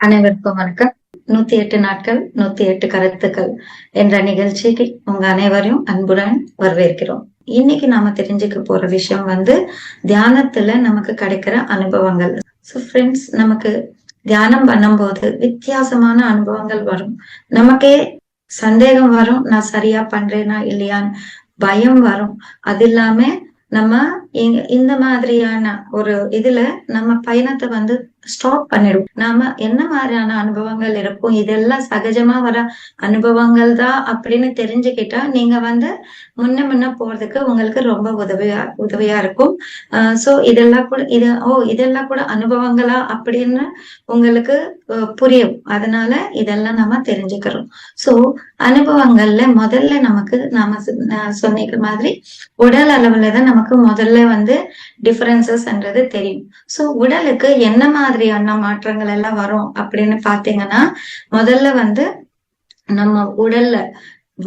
அனைவருக்கும் வணக்கம். நூத்தி எட்டு நாட்கள் நூத்தி எட்டு கருத்துக்கள் என்ற நிகழ்ச்சிக்கு உங்க அனைவரையும் அன்புடன் வரவேற்கிறோம். இன்னைக்கு நாம தெரிஞ்சுக்க போற விஷயம் வந்து தியானத்துல நமக்கு கிடைக்கிற அனுபவங்கள். ஸோ ஃப்ரெண்ட்ஸ் நமக்கு தியானம் பண்ணும்போது வித்தியாசமான அனுபவங்கள் வரும். நமக்கே சந்தேகம் வரும் நான் சரியா பண்றேனா இல்லையான்னு பயம் வரும். அது இல்லாம நம்ம இந்த மாதிரியான ஒரு இதுல நம்ம பயணத்தை வந்து ஸ்டாப் பண்ணிடும் நாம என்ன மாதிரியான அனுபவங்கள் இருக்கும்? இதெல்லாம் சகஜமா வர அனுபவங்கள் தான் அப்படின்னு தெரிஞ்சுக்கிட்டா நீங்க வந்து முன்ன முன்ன போறதுக்கு உங்களுக்கு ரொம்ப உதவியா உதவியா இருக்கும். சோ இதெல்லாம் கூட இது ஓ இதெல்லாம் கூட அனுபவங்களா அப்படின்னு உங்களுக்கு புரியும். அதனால இதெல்லாம் நம்ம தெரிஞ்சுக்கிறோம். சோ அனுபவங்கள்ல முதல்ல நமக்கு நாம சொன்ன மாதிரி உடல் அளவுல தான் நமக்கு முதல்ல வந்து டிஃபரன்சஸ்ன்றது தெரியும். சோ உடலுக்கு என்ன மாதிரியான மாற்றங்கள் எல்லாம் வரும் அப்படின்னு பாத்தீங்கன்னா முதல்ல வந்து நம்ம உடல்ல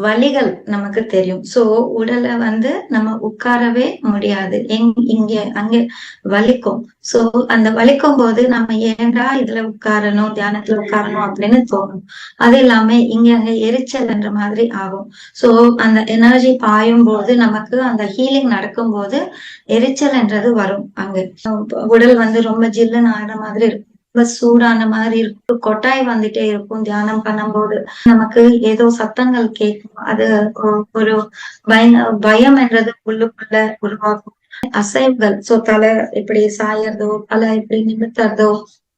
வலிகள் நமக்கு தெரியும். சோ உடலை வந்து நம்ம உட்காரவே முடியாது. எங் இங்க அங்க வலிக்கும். சோ அந்த வலிக்கும் போது நம்ம ஏன்டா இதுல உட்காரணும் தியானத்துல உட்காரணும் அப்படின்னு தோணும். அது இல்லாம இங்க அங்க எரிச்சல்ன்ற மாதிரி ஆகும். சோ அந்த எனர்ஜி பாயும் போது நமக்கு அந்த ஹீலிங் நடக்கும் போது எரிச்சல் என்றது வரும் அங்க. உடல் வந்து ரொம்ப ஜில்லுன்னு ஆகிற மாதிரி இருக்கும். ரொம்ப சூடான மாதிரி இருக்கும். கொட்டாய் வந்துட்டே இருக்கும் தியானம் பண்ணும்போது. நமக்கு ஏதோ சத்தங்கள் கேட்கும். அது ஒரு பய பயம் என்றது உள்ளுக்குள்ள உருவாகும். அசைவுகள். சோ தலை இப்படி சாயறதோ தலை இப்படி நிமித்துறதோ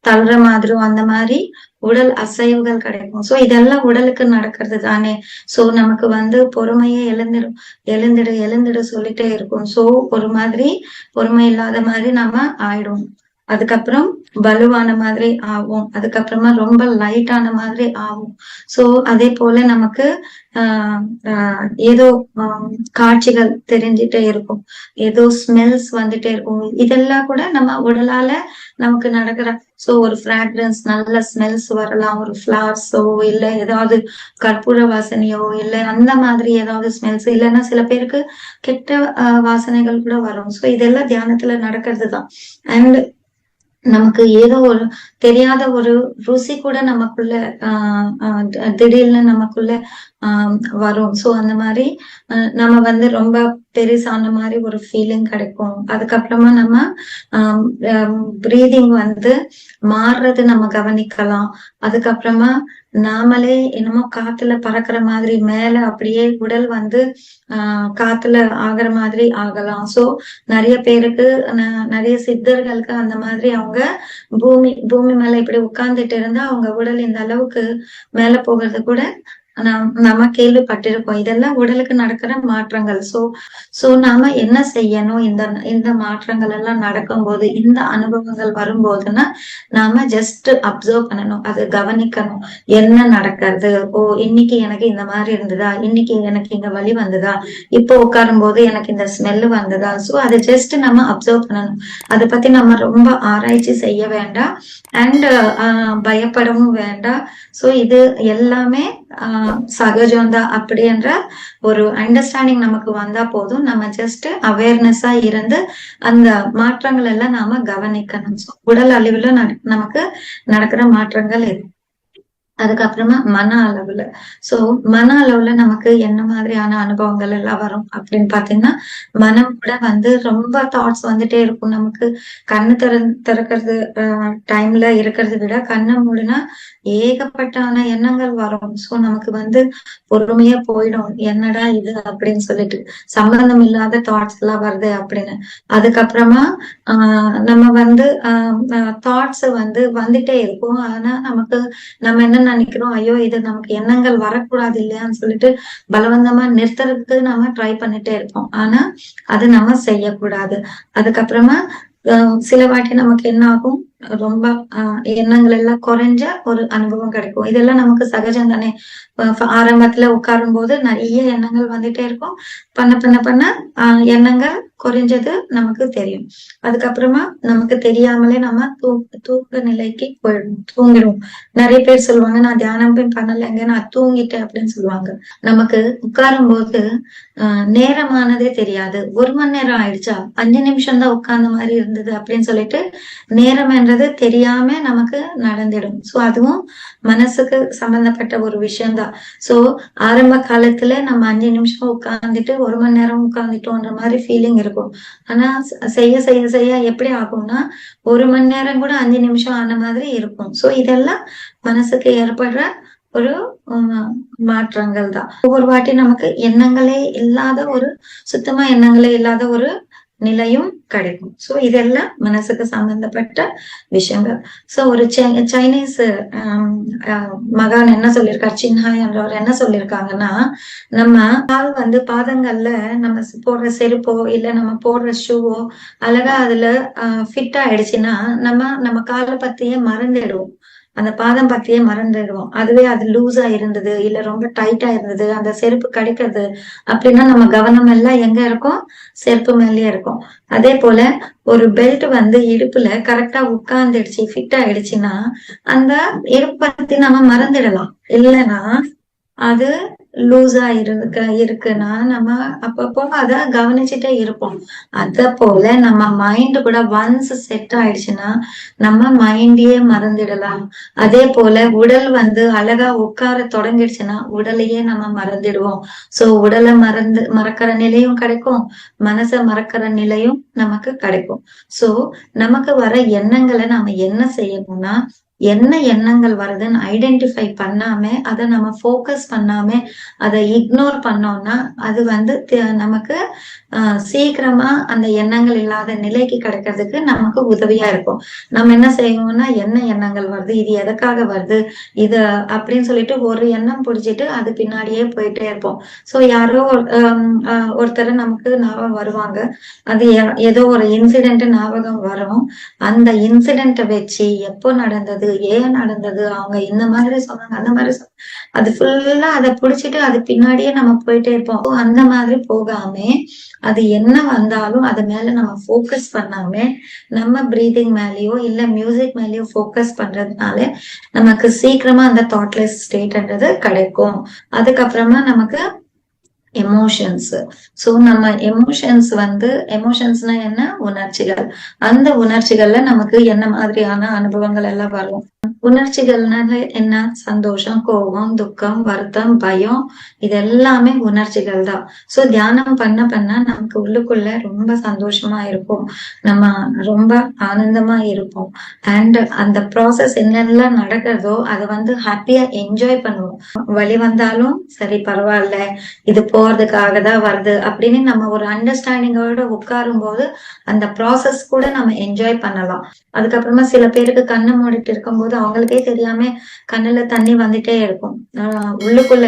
தள்ளுற மாதிரியோ அந்த மாதிரி உடல் அசைவுகள் கிடைக்கும். சோ இதெல்லாம் உடலுக்கு நடக்கிறது தானே. சோ நமக்கு வந்து பொறுமையே எழுந்துடும் எழுந்துடு எழுந்துடு சொல்லிட்டே இருக்கும். சோ ஒரு மாதிரி பொறுமை இல்லாத மாதிரி நம்ம ஆயிடும் அதுக்கப்புறம் வலுவான மாதிரி ஆகும். அதுக்கப்புறமா ரொம்ப லைட்டான மாதிரி ஆகும். சோ அதே போல நமக்கு ஆஹ் ஆஹ் ஏதோ காட்சிகள் தெரிஞ்சிட்டே இருக்கும். ஏதோ ஸ்மெல்ஸ் வந்துட்டே இருக்கும். இதெல்லாம் கூட நம்ம உடலால நமக்கு நடக்கிற சோ ஒரு ஃப்ராக்ரன்ஸ் நல்ல ஸ்மெல்ஸ் வரலாம். ஒரு ஃபிளார்ஸோ இல்ல ஏதாவது கற்பூர வாசனையோ இல்ல அந்த மாதிரி ஏதாவது ஸ்மெல்ஸ் இல்லைன்னா சில பேருக்கு கெட்ட வாசனைகள் கூட வரும். சோ இதெல்லாம் தியானத்துல நடக்கிறது தான் அண்ட் நமக்கு ஏதோ ஒரு தெரியாத ஒரு ருசி கூட நமக்குள்ள ஆஹ் திடீர்னு நமக்குள்ள ஆஹ் வரும். சோ அந்த மாதிரி நம்ம வந்து ரொம்ப பெருசான மாதிரி ஒரு ஃபீலிங் கிடைக்கும். அதுக்கப்புறமா நம்ம பிரீதிங் வந்து மாறுறது நம்ம கவனிக்கலாம். அதுக்கப்புறமா நாமளே என்னமோ காத்துல பறக்கிற மாதிரி மேல அப்படியே உடல் வந்து ஆஹ் காத்துல ஆகுற மாதிரி ஆகலாம். சோ நிறைய பேருக்கு நிறைய சித்தர்களுக்கு அந்த மாதிரி அவங்க பூமி பூமி மேல இப்படி உட்கார்ந்துட்டு இருந்தா அவங்க உடல் இந்த அளவுக்கு மேல போகிறது கூட நம்ம கேள்விப்பட்டிருக்கோம். இதெல்லாம் உடலுக்கு நடக்கிற மாற்றங்கள். சோ சோ நாம என்ன செய்யணும்? இந்த இந்த மாற்றங்கள் எல்லாம் நடக்கும்போது இந்த அனுபவங்கள் வரும்போதுன்னா நாம ஜஸ்ட் அப்சர்வ் பண்ணணும். அது கவனிக்கணும். என்ன நடக்கிறது? ஓ இன்னைக்கு எனக்கு இந்த மாதிரி இருந்ததா? இன்னைக்கு எனக்கு இங்க வழி வந்ததா? இப்போ உட்காரும் போது எனக்கு இந்த ஸ்மெல் வந்ததா? சோ அதை ஜஸ்ட் நம்ம அப்சர்வ் பண்ணணும். அதை பத்தி நம்ம ரொம்ப ஆராய்ச்சி செய்ய வேண்டாம். அண்ட் பயப்படவும் வேண்டாம். சோ இது எல்லாமே ஆஹ் சகஜம்தான் அப்படின்ற ஒரு அண்டர்ஸ்டாண்டிங் நமக்கு வந்தா போதும். நம்ம ஜஸ்ட் அவேர்னஸா இருந்து அந்த மாற்றங்கள் எல்லாம் நாம கவனிக்கணும். உடல் அழிவுல நட- நமக்கு நடக்கிற மாற்றங்கள் இருக்கு அதுக்கப்புறமா மன அளவுல. சோ மன அளவுல நமக்கு என்ன மாதிரியான அனுபவங்கள் எல்லாம் வரும் அப்படின்னு பாத்தீங்கன்னா மனம் கூட வந்து ரொம்ப தாட்ஸ் வந்துட்டே இருக்கும். நமக்கு கண்ணு திற திறக்கிறது டைம்ல இருக்கிறத விட கண்ணை மூடினா ஏகப்பட்டான எண்ணங்கள் வரும். சோ நமக்கு வந்து பொறுமையா போயிடும். என்னடா இது அப்படின்னு சொல்லிட்டு சம்பந்தம் இல்லாத தாட்ஸ் எல்லாம் வருது அப்படின்னு. அதுக்கப்புறமா ஆஹ் நம்ம வந்து தாட்ஸ் வந்து வந்துட்டே இருக்கும். ஆனா நமக்கு நம்ம என்ன நினைக்கிறோம். ஐயோ இது நமக்கு எண்ணங்கள் வரக்கூடாது இல்லையான்னு சொல்லிட்டு பலவந்தமா நிறுத்துறதுக்கு நம்ம ட்ரை பண்ணிட்டே இருப்போம். ஆனா அது நம்ம செய்யக்கூடாது. அதுக்கப்புறமா ஆஹ் சில வாட்டி நமக்கு என்ன ஆகும்? ரொம்ப ஆஹ் எண்ணங்கள் எல்லாம் குறைஞ்ச ஒரு அனுபவம் கிடைக்கும். இதெல்லாம் நமக்கு சகஜம் தானே? ஆரம்பத்துல உட்காரும் போது நிறைய எண்ணங்கள் வந்துட்டே இருக்கும். பண்ண பண்ண பண்ண ஆஹ் எண்ணங்கள் குறைஞ்சது நமக்கு தெரியும். அதுக்கப்புறமா நமக்கு தெரியாமலே நம்ம தூ தூக்க நிலைக்கு போயிடும் தூங்கிடும் நிறைய பேர் சொல்லுவாங்க நான் தியானம் போய் பண்ணலைங்க நான் தூங்கிட்டேன் அப்படின்னு சொல்லுவாங்க. நமக்கு உட்காரும் போது ஆஹ் நேரமானதே தெரியாது. ஒரு மணி நேரம் ஆயிடுச்சா? அஞ்சு நிமிஷம் தான் உட்கார்ந்த மாதிரி இருந்தது அப்படின்னு சொல்லிட்டு நேரம் அப்படின்றது தெரியாம நமக்கு நடந்துடும். சோ அதுவும் மனசுக்கு சம்பந்தப்பட்ட ஒரு விஷயம்தான். சோ ஆரம்ப காலத்துல நம்ம அஞ்சு நிமிஷம் உட்கார்ந்துட்டு ஒரு மணி நேரம் உட்கார்ந்துட்டோன்ற மாதிரி ஃபீலிங் இருக்கும். ஆனா செய்ய செய்ய செய்ய எப்படி ஆகும்னா ஒரு மணி நேரம் கூட அஞ்சு நிமிஷம் ஆன மாதிரி இருக்கும். சோ இதெல்லாம் மனசுக்கு ஏற்படுற ஒரு மாற்றங்கள் தான் ஒவ்வொரு வாட்டி நமக்கு எண்ணங்களே இல்லாத ஒரு சுத்தமா எண்ணங்களே இல்லாத ஒரு நிலையும் கிடைக்கும். சோ இதெல்லாம் மனசுக்கு சம்பந்தப்பட்ட விஷயங்கள். சோ ஒரு சைனீஸ் மகான் என்ன சொல்லியிருக்கார் சின்ஹா என்றவர் என்ன சொல்லியிருக்காங்கன்னா நம்ம கால் வந்து பாதங்கள்ல நம்ம போடுற செருப்போ இல்ல நம்ம போடுற ஷூவோ அழகா அதுல ஃபிட் ஆயிடுச்சுன்னா நம்ம நம்ம காலை பத்தியே மறந்துடுவோம். அந்த பாதம் பத்தியே மறந்துடுவோம். அதுவே அது லூஸா இருந்தது இல்ல ரொம்ப டைட்டா இருந்தது அந்த செருப்பு கிடைக்கிறது அப்படின்னா நம்ம கவனம் எல்லாம் எங்க இருக்கும்? செருப்பு மேலேயே இருக்கும். அதே போல ஒரு பெல்ட் வந்து இடுப்புல கரெக்டா உட்கார்ந்துடுச்சு ஃபிட் ஆயிடுச்சுன்னா அந்த இடுப்பு பத்தி நம்ம மறந்துடலாம். இல்லைன்னா அது லூஸா இருக்க இருக்குன்னா நம்ம அப்பப்போ அத கவனிச்சுட்டே இருப்போம். அத போல நம்ம மைண்ட் கூட ஒன்ஸ் செட் ஆயிடுச்சுன்னா நம்ம மைண்டையே மறந்துடலாம். அதே போல உடல் வந்து அழகா உட்கார தொடங்கிடுச்சுன்னா உடலையே நம்ம மறந்துடுவோம். சோ உடலை மறந்து மறக்கிற நிலையும் கிடைக்கும். மனசை மறக்கிற நிலையும் நமக்கு கிடைக்கும். சோ நமக்கு வர எண்ணங்களை நாம என்ன செய்யணும்னா என்ன எண்ணங்கள் வருதுன்னு ஐடென்டிஃபை பண்ணாம அதை நம்ம ஃபோக்கஸ் பண்ணாம அதை இக்னோர் பண்ணோம்னா அது வந்து நமக்கு சீக்கிரமா அந்த எண்ணங்கள் இல்லாத நிலைக்கு கிடைக்கிறதுக்கு நமக்கு உதவியா இருக்கும். நம்ம என்ன செய்வோம்னா என்ன எண்ணங்கள் வருது இது எதுக்காக வருது இது அப்படின்னு சொல்லிட்டு ஒரு எண்ணம் பிடிச்சிட்டு அது பின்னாடியே போயிட்டே இருப்போம். சோ யாரோ ஒருத்தர் நமக்கு ஞாபகம் வருவாங்க. அது ஏதோ ஒரு இன்சிடென்ட் ஞாபகம் வரும். அந்த இன்சிடென்ட்டை வச்சு எப்போ நடந்தது ஏன் நடந்தது அவங்க இந்த மாதிரி சொன்னாங்க அந்த மாதிரி அது ஃபுல்லா அதை புடிச்சிட்டு அது பின்னாடியே நம்ம போயிட்டே இருப்போம். அந்த மாதிரி போகாம அது என்ன வந்தாலும் அது மேல நம்ம ஃபோக்கஸ் பண்ணாம நம்ம பிரீதிங் மேலேயோ இல்ல மியூசிக் மேலேயோ ஃபோக்கஸ் பண்றதுனால நமக்கு சீக்கிரமா அந்த தாட்லெஸ் ஸ்டேட்ன்றது கிடைக்கும். அதுக்கப்புறமா நமக்கு எமோஷன்ஸ் சோ நம்ம எமோஷன்ஸ் வந்து எமோஷன்ஸ்னா என்ன? உணர்ச்சிகள். அந்த உணர்ச்சிகள்ல நமக்கு என்ன மாதிரியான அனுபவங்கள் எல்லாம் வரும்? உணர்ச்சிகள்னால என்ன? சந்தோஷம் கோபம் துக்கம் வருத்தம் பயம். இது எல்லாமே உணர்ச்சிகள் தான் சோ தியானம் பண்ண பண்ண நமக்கு உள்ளுக்குள்ள ரொம்ப சந்தோஷமா இருக்கும். நம்ம ரொம்ப ஆனந்தமா இருப்போம். அண்ட் அந்த ப்ராசஸ் என்னெல்லாம் நடக்கிறதோ அதை வந்து ஹாப்பியா என்ஜாய் பண்ணுவோம். வழி வந்தாலும் சரி பரவாயில்ல. இது போறதுக்காக தான் வருது அப்படின்னு நம்ம ஒரு அண்டர்ஸ்டாண்டிங்கோட உட்காரும் போது அந்த ப்ராசஸ் கூட நம்ம என்ஜாய் பண்ணலாம். அதுக்கப்புறமா சில பேருக்கு கண்ணை மூடிட்டு இருக்கும்போது அவங்களுக்கே தெரியாம கண்ணுல தண்ணி வந்துட்டே இருக்கும். உள்ளுக்குள்ள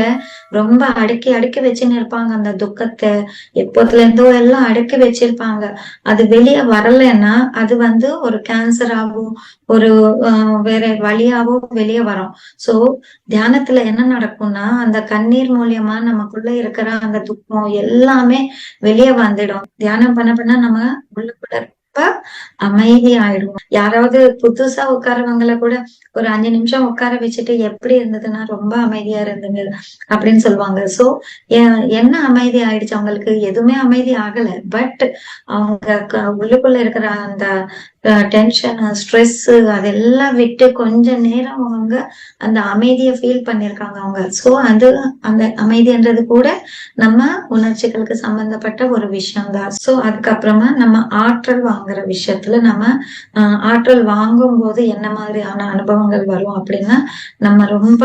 ரொம்ப அடுக்கி அடுக்கி வச்சுன்னு இருப்பாங்க. அந்த துக்கத்தை எப்போதுல இருந்தோ எல்லாம் அடுக்கி வச்சிருப்பாங்க. அது வெளியே வரலன்னா அது வந்து ஒரு கேன்சர் ஒரு வேற வழியாவோ வெளியே வரும். சோ தியானத்துல என்ன நடக்கும்னா அந்த கண்ணீர் மூலியமா நமக்குள்ள இருக்கிற அந்த துக்கம் எல்லாமே வெளியே வந்துடும். தியானம் பண்ண பண்ண நம்ம உள்ளுக்குள்ள அமைதி ஆயிடுவோம் யாராவது புதுசா உட்காரவங்கள கூட ஒரு அஞ்சு நிமிஷம் உட்கார வச்சுட்டு எப்படி இருந்ததுன்னா ரொம்ப அமைதியா இருந்தது அப்படின்னு சொல்லுவாங்க. சோ என்ன அமைதி ஆயிடுச்சு? அவங்களுக்கு எதுவுமே அமைதி ஆகல. பட் அவங்க உள்ளுக்குள்ள இருக்கிற அந்த டென்ஷன் ஸ்ட்ரெஸ் அதெல்லாம் விட்டு கொஞ்ச நேரம் அவங்க அந்த அமைதியை ஃபீல் பண்ணிருக்காங்க அவங்க. சோ அது அந்த அமைதின்றது கூட நம்ம உணர்ச்சிகளுக்கு சம்பந்தப்பட்ட ஒரு விஷயம் தான் சோ அதுக்கப்புறமா நம்ம ஆற்றல் வாங்குற விஷயத்துல நம்ம ஆற்றல் வாங்கும் போது என்ன மாதிரியான அனுபவங்கள் வரும் அப்படின்னா நம்ம ரொம்ப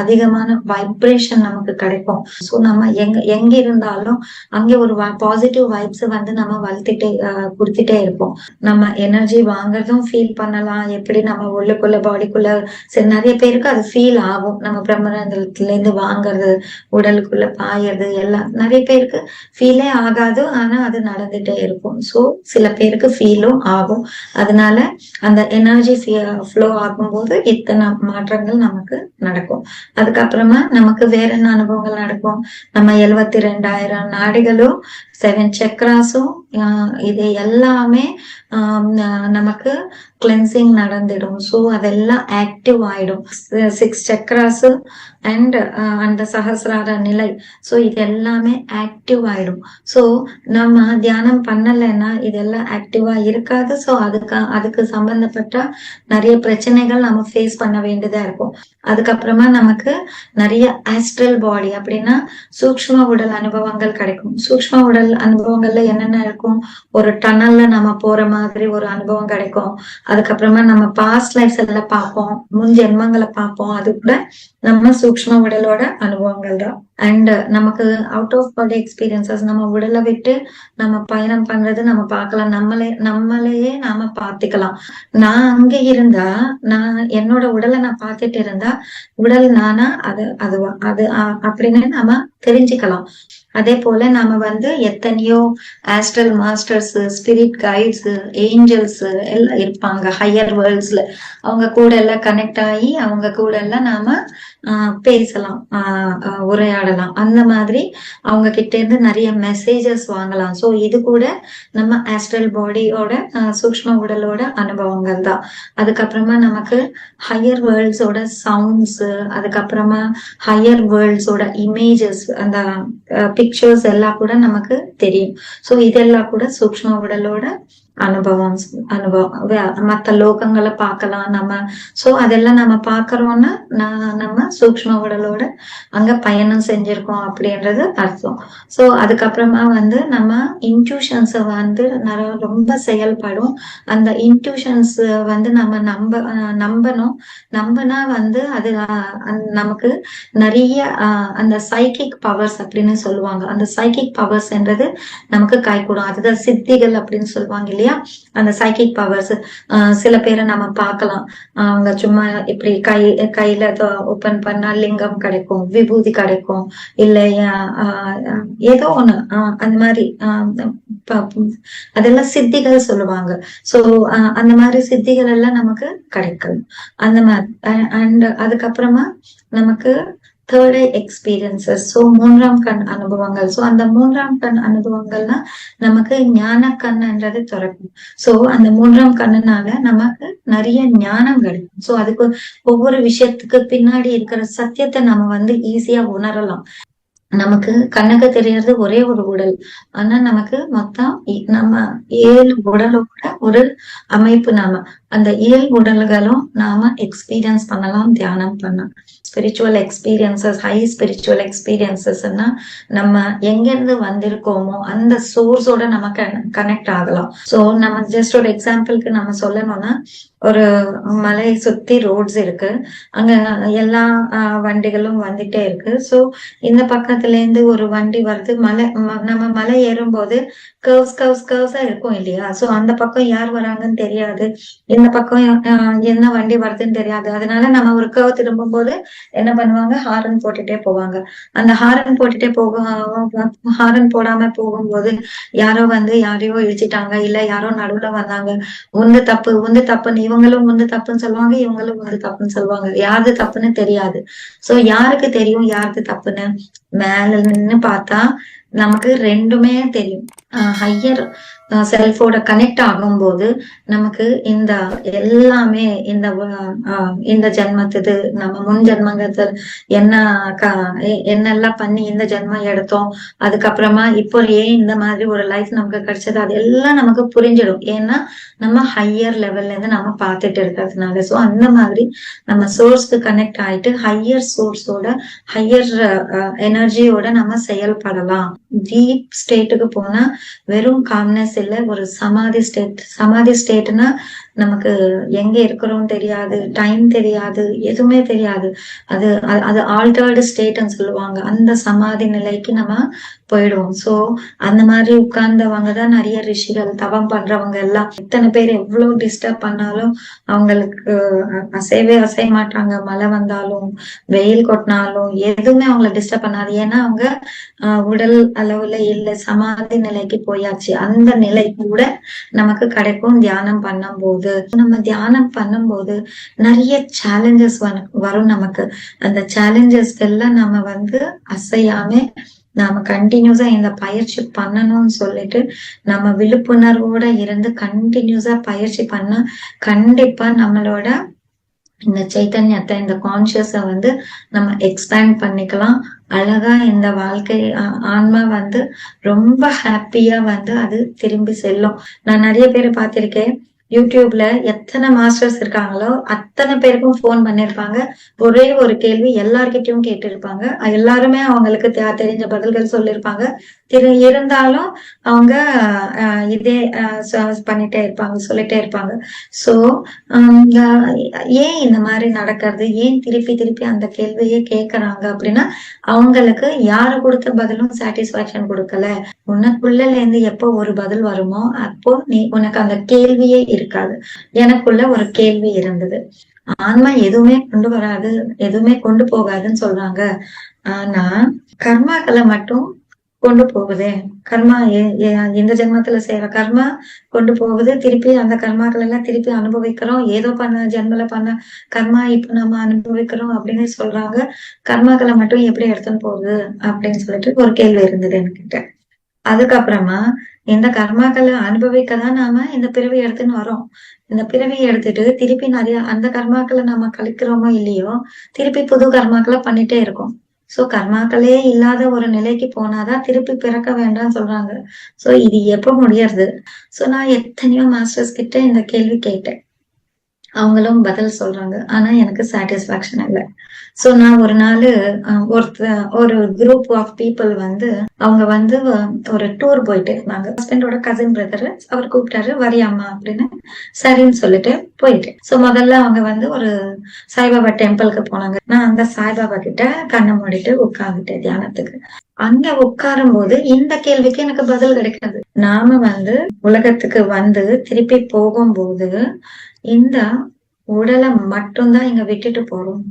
அதிகமான வைப்ரேஷன் நமக்கு கிடைக்கும். சோ நம்ம எங்க எங்க இருந்தாலும் அங்கே ஒரு பாசிட்டிவ் வைப்ஸ் வந்து நம்ம வளர்த்துட்டே கொடுத்துட்டே இருப்போம். நம்ம எனர்ஜி வாங்குறதும் ஃபீல் பண்ணலாம். எப்படி நம்ம உள்ளுக்குள்ள பாடிக்குள்ள சரி நிறைய பேருக்கு அது ஃபீல் ஆகும். நம்ம பிரம்மரந்திரத்துல இருந்து வாங்குறது உடலுக்குள்ள பாயறது எல்லாம் நிறைய பேருக்கு ஃபீலே ஆகாது. ஆனா அது நடந்துட்டே இருக்கும். ஸோ சில பேருக்கு ஃபீலும் ஆகும். அதனால அந்த எனர்ஜி ஃப்ளோ ஆகும்போது இத்தனை மாற்றங்கள் நமக்கு நடக்கும். அதுக்கப்புறமா நமக்கு வேற என்ன அனுபவங்கள் நடக்கும்? நம்ம எழுபத்தி ரெண்டாயிரம் நாடுகளும் செவன் சக்ராஸும் இது எல்லாமே நமக்கு கிளென்சிங் நடந்துடும். ஸோ அதெல்லாம் ஆக்டிவ் ஆயிடும். சிக்ஸ் சக்ராஸ் அண்ட் அந்த சஹசிரார நிலை. ஸோ இது எல்லாமே ஆக்டிவ் ஆயிடும். ஸோ நம்ம தியானம் பண்ணலைன்னா இதெல்லாம் ஆக்டிவா இருக்காது. ஸோ அதுக்கு அதுக்கு சம்பந்தப்பட்ட நிறைய பிரச்சனைகள் நம்ம ஃபேஸ் பண்ண வேண்டியதா இருக்கும். அதுக்கப்புறமா நமக்கு நிறைய ஆஸ்ட்ரல் பாடி அப்படின்னா சூக்ம உடல் அனுபவங்கள் கிடைக்கும். சூக்ம உடல் அனுபவங்கள்ல என்னென்ன இருக்கும்? ஒரு டனல்ல நம்ம போற மாதிரி ஒரு அனுபவம் கிடைக்கும். அதுக்கப்புறமா நம்ம பாஸ்ட் லைஃப்ஸ் எல்லாம் பார்ப்போம். முன் ஜென்மங்களை பார்ப்போம். அது கூட நம்ம சூக்ம உடலோட அனுபவங்கள் தான். அண்ட் uh, நமக்கு அவுட் ஆஃப் பாடி எக்ஸ்பீரியன்சஸ் நம்ம உடலை விட்டு நம்ம பயணம் பண்றது நம்ம பார்க்கலாம். நம்மளே நம்மளையே நாம பார்த்துக்கலாம். நான் அங்க இருந்தா நான் என்னோட உடலை நான் பார்த்துட்டு இருந்தா உடல் நானா அது அது அது அப்படின்னு நாம தெரிஞ்சுக்கலாம். அதே போல நாம வந்து எத்தனையோ astral masters spirit guides angels எல்லாம் இருப்பாங்க ஹையர் வேர்ல்ட்ஸ்ல அவங்க கூட எல்லாம் கனெக்ட் ஆகி அவங்க கூட எல்லாம் நாம பேசலாம் உரையாடலாம். அந்த மாதிரி அவங்க கிட்ட இருந்து நிறைய மெசேஜஸ் வாங்கலாம். ஸோ இது கூட நம்ம ஆஸ்ட்ரல் பாடியோட சூக்ம உடலோட அனுபவங்கள் தான். அதுக்கப்புறமா நமக்கு ஹையர் வேர்ல்ட்ஸோட சவுண்ட்ஸ் அதுக்கப்புறமா ஹையர் வேர்ல்ட்ஸோட இமேஜஸ் அந்த பிக்சர்ஸ் எல்லாம் கூட நமக்கு தெரியும். ஸோ இதெல்லாம் கூட சூக்ம உடலோட அனுபவம் அனுபவம் மத்த லோகங்களை பார்க்கலாம் நம்ம. சோ அதெல்லாம் நம்ம பாக்குறோம்னா நம்ம சூக்ம உடலோட அங்க பயணம் செஞ்சிருக்கோம் அப்படின்றது அர்த்தம். சோ அதுக்கப்புறமா வந்து நம்ம இன்ட்யூஷன்ஸ் வந்து ரொம்ப செயல்படும். அந்த இன்ட்யூஷன்ஸ் வந்து நம்ம நம்ப நம்பணும். நம்பினா வந்து அது நமக்கு நிறைய அந்த சைக்கிக் பவர்ஸ் அப்படின்னு சொல்லுவாங்க. அந்த சைக்கிக் பவர்ஸ்ன்றது நமக்கு கைகூடும் அதுதான் சித்திகள் அப்படின்னு சொல்லுவாங்க இல்லையா? இல்லையா? அந்த சைக்கிக் பவர்ஸ் சில பேரை நம்ம பார்க்கலாம். அவங்க சும்மா இப்படி கை கையில ஓபன் பண்ணா லிங்கம் கிடைக்கும் விபூதி கிடைக்கும் இல்லையா ஏதோ ஒண்ணு அந்த மாதிரி அதெல்லாம் சித்திகள் சொல்லுவாங்க. சோ அந்த மாதிரி சித்திகள் எல்லாம் நமக்கு கிடைக்கும். அந்த மாதிரி அண்ட் அதுக்கப்புறமா நமக்கு தேர்ட் ஐ எக்ஸ்பீரியன்சஸ் ஸோ மூன்றாம் கண் அனுபவங்கள். ஸோ அந்த மூன்றாம் கண் அனுபவங்கள்னா நமக்கு ஞான கண்ணுன்றது திறக்கும். ஸோ அந்த மூன்றாம் கண்ணுனால நமக்கு நிறைய ஞானம் கிடைக்கும். ஸோ அதுக்கு ஒவ்வொரு விஷயத்துக்கு பின்னாடி இருக்கிற சத்தியத்தை நம்ம வந்து ஈஸியா உணரலாம். நமக்கு கண்ணுக்கு தெரியறது ஒரே ஒரு உடல். ஆனா நமக்கு மொத்தம் நம்ம ஏழு உடலோட ஒரு அமைப்பு நாம. அந்த ஏழு உடல்களும் நாம எக்ஸ்பீரியன்ஸ் பண்ணலாம் தியானம் பண்ணலாம். ஸ்பிரிச்சுவல் எக்ஸ்பீரியன்சஸ் ஹை ஸ்பிரிச்சுவல் எக்ஸ்பீரியன்சஸ்னா நம்ம எங்கிருந்து வந்திருக்கோமோ அந்த சோர்ஸோட நம்ம கனெக்ட் ஆகலாம். சோ நம்ம ஜஸ்ட் ஒரு எக்ஸாம்பிளுக்கு நம்ம சொல்லணும்னா ஒரு மலை சுத்தி ரோட்ஸ் இருக்கு. அங்க எல்லா வண்டிகளும் வந்துட்டே இருக்கு. சோ இந்த பக்கத்துல இருந்து ஒரு வண்டி வருது. மலை நம்ம மலை ஏறும் போது கர்வ்ஸ் கர்வ்ஸ் கர்வ்ஸா இருக்கும் இல்லையா? சோ அந்த பக்கம் யார் வராங்கன்னு தெரியாது. இந்த பக்கம் என்ன வண்டி வருதுன்னு தெரியாது. அதனால நம்ம ஒரு கர்வ் திரும்பும் போது என்ன பண்ணுவாங்க? ஹாரன் போட்டுட்டே போவாங்க. அந்த ஹாரன் போட்டுட்டே போக ஹாரன் போடாம போகும்போது யாரோ வந்து யாரையோ இழிச்சிட்டாங்க இல்ல யாரோ நடுவுல வந்தாங்க. உந்து தப்பு உந்து தப்பு நீ இவங்களும் வந்து தப்புன்னு சொல்லுவாங்க இவங்களும் வந்து தப்புன்னு சொல்லுவாங்க. யாரு தப்புன்னு தெரியாது. சோ யாருக்கு தெரியும் யாருக்கு தப்புன்னு? மேல நின்னு பார்த்தா நமக்கு ரெண்டுமே தெரியும். ஹையர் செல்ஃபோட கனெக்ட் ஆகும்போது நமக்கு இந்த எல்லாமே இந்த இந்த ஜென்மத்துது நம்ம முன் ஜென்மங்கிறது என்ன என்னெல்லாம் பண்ணி இந்த ஜென்மம் எடுத்தோம் அதுக்கப்புறமா இப்போ ஏன் இந்த மாதிரி ஒரு லைஃப் நமக்கு கிடைச்சது அது எல்லாம் நமக்கு புரிஞ்சிடும். ஏன்னா நம்ம ஹையர் லெவல்ல இருந்து நம்ம பார்த்துட்டு இருக்கிறதுனால. ஸோ அந்த மாதிரி நம்ம சோர்ஸ்க்கு கனெக்ட் ஆயிட்டு ஹையர் சோர்ஸோட ஹையர் எனர்ஜியோட நம்ம செயல்படலாம். டீப் ஸ்டேட்டுக்கு போனா வெறும் காம்னஸ் இல்ல ஒரு சமாதி ஸ்டேட் சமாதி ஸ்டேட்னா நமக்கு எங்க இருக்கிறோம் தெரியாது டைம் தெரியாது எதுவுமே தெரியாது. அது அது ஆல்டர்டு ஸ்டேட்னு சொல்லுவாங்க. அந்த சமாதி நிலைக்கு நம்ம போயிடுவோம். சோ அந்த மாதிரி உட்கார்ந்தவங்க தான் நிறைய ரிஷிகள் தவம் பண்றவங்க எல்லாம். இத்தனை பேர் எவ்வளவு டிஸ்டர்ப் பண்ணாலும் அவங்களுக்கு அசைவே அசைய மாட்டாங்க. மழை வந்தாலும் வெயில் கொட்டினாலும் எதுவுமே அவங்கள டிஸ்டர்ப் பண்ணாது. ஏன்னா அவங்க உடல் அளவுல இல்ல சமாதி நிலைக்கு போயாச்சு. அந்த நிலை கூட நமக்கு கிடைக்கும் தியானம் பண்ணும் போது நம்ம தியானம் பண்ணும்போது நிறைய சேலஞ்சஸ் வரும் நமக்கு. அந்த சேலஞ்சஸ் எல்லாம் நம்ம வந்து அசையாம நாம கண்டினியூஸா இந்த பயிற்சி பண்ணணும்னு சொல்லிட்டு நம்ம விழிப்புணர்வோட இருந்து கண்டினியூஸா பயிற்சி பண்ணா கண்டிப்பா நம்மளோட இந்த சைத்தன்யத்தை இந்த கான்சியஸ வந்து நம்ம எக்ஸ்பேண்ட் பண்ணிக்கலாம். அழகா இந்த வாழ்க்கை ஆன்மா வந்து ரொம்ப ஹாப்பியா வந்து அது திரும்பி செல்லும். நான் நிறைய பேரை பார்த்திருக்கேன். யூடியூப்ல எத்தனை மாஸ்டர்ஸ் இருக்காங்களோ அத்தனை பேருக்கும் ஃபோன் பண்ணிருப்பாங்க. ஒரே ஒரு கேள்வி எல்லார்கிட்டயும் கேட்டிருப்பாங்க. எல்லாருமே அவங்களுக்கு தெ- தெரிஞ்ச பதில்கள் சொல்லியிருப்பாங்க திரு இருந்தாலும் அவங்க இதே பண்ணிட்டே இருப்பாங்க சொல்லிட்டே இருப்பாங்க. சோ ஏன் இந்த மாதிரி நடக்கிறது? ஏன் திருப்பி திருப்பி அந்த கேள்வியே கேட்கறாங்க அப்படின்னா அவங்களுக்கு யாரு கொடுத்த பதிலும் சாட்டிஸ்பாக்சன் கொடுக்கல. உனக்குள்ள இருந்து எப்போ ஒரு பதில் வருமோ அப்போ நீ உனக்கு அந்த கேள்வியே இருக்காது. எனக்குள்ள ஒரு கேள்வி இருந்தது. ஆன்மா எதுவுமே கொண்டு வராது எதுவுமே கொண்டு போகாதுன்னு சொல்றாங்க. ஆனா கர்மாக்களை மட்டும் கொண்டு போகுதே. கர்மா இந்த ஜென்மத்துல செய்யற கர்மா கொண்டு போகுது. திருப்பி அந்த கர்மாக்கள் எல்லாம் திருப்பி அனுபவிக்கிறோம். ஏதோ பண்ண ஜென்மல பண்ண கர்மா இப்ப நம்ம அனுபவிக்கிறோம் அப்படின்னு சொல்றாங்க. கர்மாக்களை மட்டும் எப்படி எடுத்துன்னு போகுது அப்படின்னு சொல்லிட்டு ஒரு கேள்வி இருந்தது என்கிட்ட. அதுக்கப்புறமா இந்த கர்மாக்களை அனுபவிக்க தான் நாம இந்த பிறவி எடுத்துன்னு வரோம். இந்த பிறவி எடுத்துட்டு திருப்பி நிறைய அந்த கர்மாக்களை நம்ம கழிக்கிறோமோ இல்லையோ திருப்பி புது கர்மாக்களை பண்ணிட்டே இருக்கோம். சோ கர்மாக்களே இல்லாத ஒரு நிலைக்கு போனாதான் திருப்பி பிறக்க வேண்டாம்னு சொல்றாங்க. சோ இது எப்ப முடியறது? சோ நான் எத்தனையோ மாஸ்டர்ஸ் கிட்ட இந்த கேள்வி கேட்டேன். அவங்களும் பதில் சொல்றாங்க. ஆனா எனக்கு சாட்டிஸ்பாக்சன் இல்லை. சோ நான் ஒரு நாள் ஒருத்த ஒரு குரூப் ஆஃப் பீப்புள் வந்து அவங்க வந்து ஒரு டூர் போயிட்டு இருந்தாங்க. ஹஸ்பண்டோட கசின் பிரதர் அவர் கூப்பிட்டாரு வரியாமா அப்படின்னு சரின்னு சொல்லிட்டு போயிட்டு. சோ முதல்ல அவங்க வந்து ஒரு சாய்பாபா டெம்பிளுக்கு போனாங்க. நான் அந்த சாய்பாபா கிட்ட கண்ணை மூடிட்டு உட்காந்துட்டேன் தியானத்துக்கு. அங்க உட்காரும் போது இந்த கேள்விக்கு எனக்கு பதில் கிடைக்காது நாம வந்து உலகத்துக்கு வந்து திருப்பி போகும்போது இந்த உடலை மட்டும்தான் இங்க விட்டுட்டு போறோம்.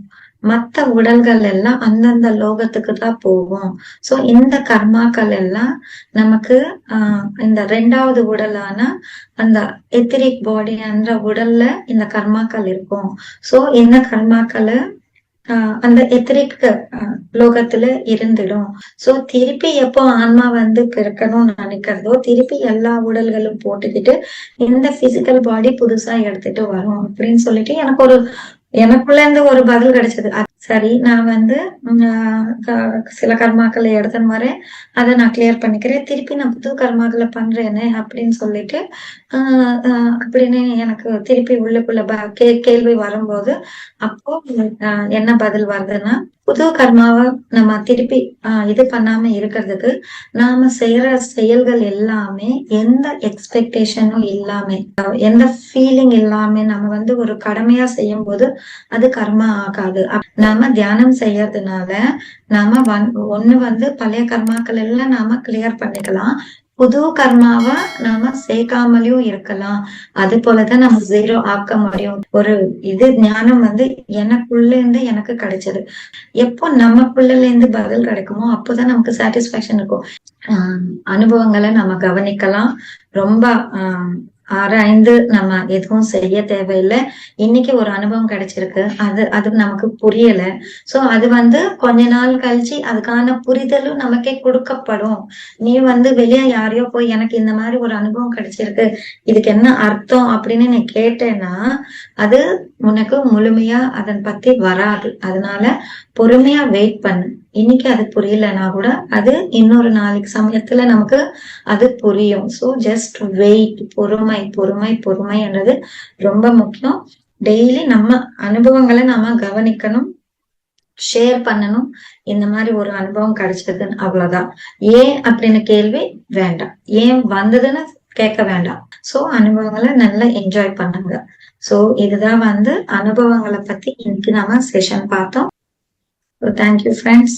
மத்த உடல்கள் எல்லாம் அந்தந்த லோகத்துக்கு தான் போகும். சோ இந்த கர்மாக்கள் எல்லாம் நமக்கு ஆஹ் இந்த ரெண்டாவது உடலான அந்த எத்திரிக் பாடி என்ற உடல்ல இந்த கர்மாக்கள் இருக்கும். சோ இந்த கர்மாக்களை அந்த எத்திரிக் லோகத்துல இருந்துடும். சோ திருப்பி எப்போ ஆன்மா வந்து பிறக்கணும்னு நினைக்கிறதோ திருப்பி எல்லா உடல்களும் போட்டுக்கிட்டு இந்த பிசிக்கல் பாடி புதுசா எடுத்துட்டு வரும் அப்படின்னு சொல்லிட்டு எனக்கு ஒரு எனக்குள்ள இருந்து ஒரு பதில் கிடைச்சது. சரி நான் வந்து சில கர்மாக்களை எடுத்துன்னு வரேன் அதை நான் கிளியர் பண்ணிக்கிறேன். திருப்பி நான் புது கர்மாக்களை பண்றேனே அப்படின்னு சொல்லிட்டு ஆஹ் அப்படின்னு எனக்கு திருப்பி உள்ளுக்குள்ள கே கேள்வி வரும்போது அப்போ என்ன பதில் வருதுன்னா புது கர்மாவை நம்ம திருப்பி ஆஹ் இது பண்ணாம இருக்கிறதுக்கு நாம செய்யற செயல்கள் எல்லாமே எந்த எக்ஸ்பெக்டேஷனும் இல்லாம எந்த ஃபீலிங் இல்லாம நம்ம வந்து ஒரு கடமையா செய்யும் போது அது கர்மா ஆகாது. நாம தியானம் செய்யறதுனால நாம வன்- ஒண்ணு வந்து பழைய கர்மாக்கள் எல்லாம் நாம கிளியர் பண்ணிக்கலாம். புது கர்மாவை நாம சேர்க்காமலையும் இருக்கலாம். அது போலதான் நம்ம ஜீரோ ஆக்க முடியும். ஒரு இது ஞானம் வந்து எனக்குள்ள இருந்து எனக்கு கிடைச்சது. எப்போ நமக்குள்ள இருந்து பதில் கிடைக்குமோ அப்போதான் நமக்கு சாட்டிஸ்பாக்சன் இருக்கும். ஆஹ் அனுபவங்களை நம்ம கவனிக்கலாம். ரொம்ப ஆஹ் ஆராய்ந்து நம்ம எதுவும் செய்ய தேவையில்லை. இன்னைக்கு ஒரு அனுபவம் கிடைச்சிருக்கு. அது அது நமக்கு புரியல. சோ அது வந்து கொஞ்ச நாள் கழிச்சு அதுக்கான புரிதலும் நமக்கே கொடுக்கப்படும். நீ வந்து வெளியே யாரையோ போய் எனக்கு இந்த மாதிரி ஒரு அனுபவம் கிடைச்சிருக்கு. இதுக்கு என்ன அர்த்தம் அப்படின்னு நீ கேட்டேன்னா அது உனக்கு முழுமையா அதன் பத்தி வராது. அதனால பொறுமையா வெயிட் பண்ணு. இன்னைக்கு அது புரியலன்னா கூட அது இன்னொரு நாளைக்கு சமயத்துல நமக்கு அது புரியும். ஸோ ஜஸ்ட் வெயிட் பொறுமை பொறுமை பொறுமைன்றது ரொம்ப முக்கியம். டெய்லி நம்ம அனுபவங்களை நாம கவனிக்கணும். ஷேர் பண்ணணும். இந்த மாதிரி ஒரு அனுபவம் கிடைச்சதுன்னு அவ்வளவுதான். ஏன் அப்படின்னு கேள்வி வேண்டாம். ஏன் வந்ததுன்னு கேட்க வேண்டாம். சோ அனுபவங்களை நல்லா என்ஜாய் பண்ணுங்க. சோ இதுதான் வந்து அனுபவங்களை பத்தி இன்னைக்கு நாம செஷன் பார்த்தோம். Thank you friends